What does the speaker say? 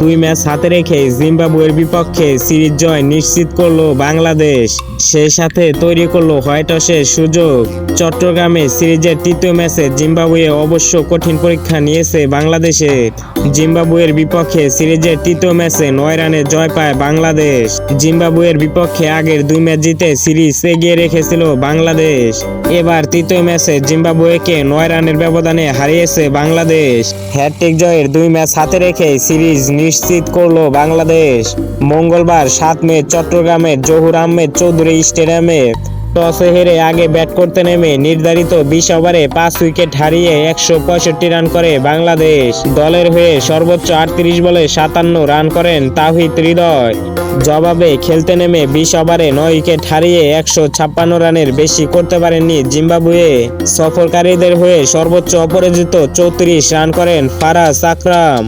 দুই ম্যাচ হাতে রেখে জিম্বাবুয়ের বিপক্ষে সিরিজ জয় নিশ্চিত করল বাংলাদেশ। সেই সাথে তৈরি করল হোয়াইট হাউসের সুযোগ। চট্টগ্রামে সিরিজের তৃতীয় ম্যাচে জিম্বাবুয়ে অবশ্য কঠিন পরীক্ষা নিয়েছে বাংলাদেশে জিম্বাবুয়ের বিপক্ষে সিরিজের তৃতীয় ম্যাচে নয় রানে জয় পায় বাংলাদেশ। জিম্বাবুয়ের বিপক্ষে আগের দুই ম্যাচ জিতে সিরিজ এগিয়ে রেখেছিল বাংলাদেশ। এবার তৃতীয় ম্যাচে জিম্বাবুয়েকে নয় রানের ব্যবধানে হারিয়েছে বাংলাদেশ। হ্যাটট্রিক জয়ের দুই ম্যাচ হাতে রেখে সিরিজ নিশ্চিত করল বাংলাদেশ। মঙ্গলবার সাত মে চট্টগ্রামের জহুর আহমেদ চৌধুরী স্টেডিয়ামে টসে হেরে আগে ব্যাট করতে নেমে নির্ধারিত বিশ ওভারে পাঁচ উইকেট হারিয়ে একশো পঁয়ষট্টি রান করে বাংলাদেশ। দলের হয়ে সর্বোচ্চ আটত্রিশ বলে সাতান্ন রান করেন তাহিদ হৃদয়। জবাবে খেলতে নেমে বিশ ওভারে নয় উইকেট হারিয়ে একশো ছাপ্পান্ন রানের বেশি করতে পারেননি জিম্বাবুয়ে। সফরকারীদের হয়ে সর্বোচ্চ অপরাজিত চৌত্রিশ রান করেন ফারাজ আকরাম।